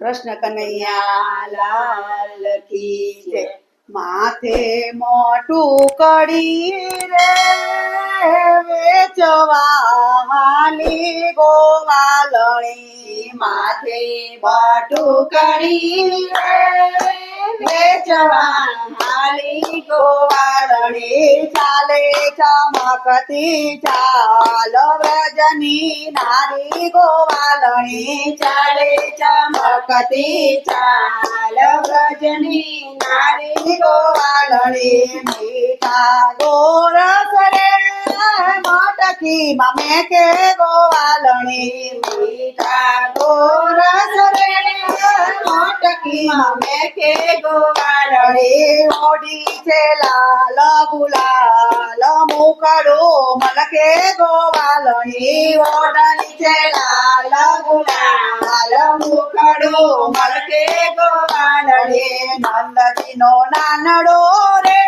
કૃષ્ણ કનૈયા લાલ કી માથે મોટું કડી રે વેચવા હાલી ગોવાલણી. માથે મોટું કડી રે चमाली गोवारणे चाले चमकती चाल नारी गोवालणे चाले चमकती चाल नारी गोवालणे, मीठा गोरस रे, मटकी ममे के गोवालणे. મટકી મમે કે ગોવાલણી ઓડી છે લાલ ગુલાલ. મુકડો મલકે ગોવાલણી ઓડણી છે લાલ ગુલાલ. મુકડો મલકે ગોવાલણી નંદજીનો નાનડો રે.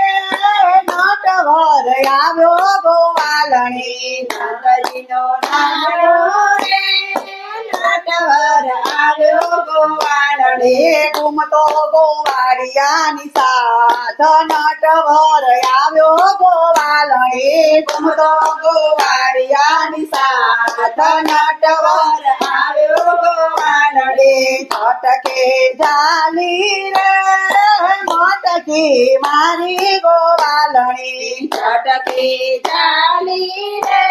નટવર આવ્યો ગોવાલણી નંદજીનો નાનડો રે. નટવર આવ્યો ગોવાલણી ઘૂમતો ગોવાળિયાની સાથ નટવર આવ્યો ગોવાલણી ઘૂમતો ગોવાળિયાની સાથ નટવર આવ્યો ગોવાલણી છટકે જાલી રે મટકી મારી ગોવાલણી છટકી જાલી રે.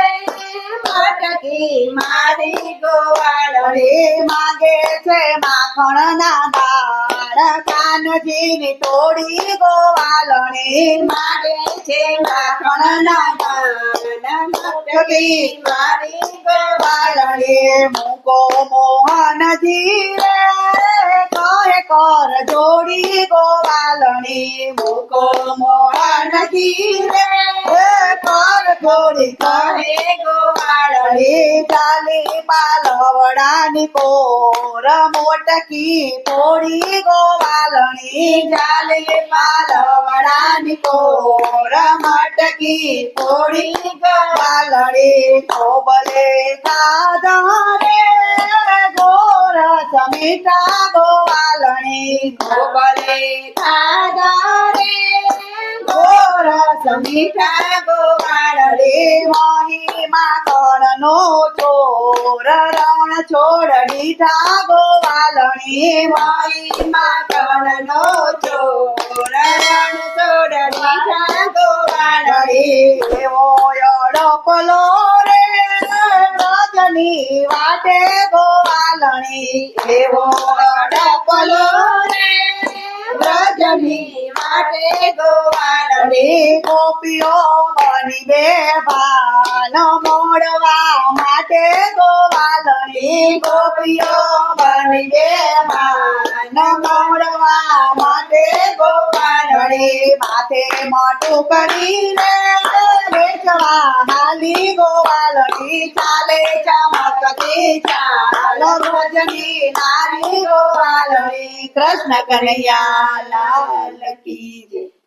મટકી મારી ગોવાલણી માગે છે માખણના દાળ. કાનજીની તોડી ગોવાલણી માગે છે માખણના દાળ. મટકી મારી ગોવાલણી મૂકો મોહનજી રે. કહે કર જોડી ગોવાલણી મૂકો મોહનજી રે. કર જોડી કહે ગોવાલણી ચાલી પાલવડાની કોર મોટકી પોડી ગોવાલણી ચાલી પાલવડાની કોર મટકી પોડી ગોવાલણી કોબલે ખાધા રે ગોર સમીઠા ગોવાલણી કોબલે ખાધા રે ગોર સમીઠા કરનો ચોર રણ છોડ દીઠા ગોવાલણી મહિમા કરનો ચોર રણ છોડ દીઠા ગોવાળે એવો અડપલો રે રજની વાટે ગોવાલણી એવો અડપલો રે રજની વાટે ગોવાળણી ગોપીઓ ભાન મોડવા માટે ગોવાલણી ગોપીઓ બની બે ભાન મોડવા માટે ગોવાલણી માથે મોટું કરીને વેચવા હાલી ગોવાલણી ચાલે ચમકતી ચાલ રજની નારી ગોવાલણી કૃષ્ણ કનૈયા લાલ કી જય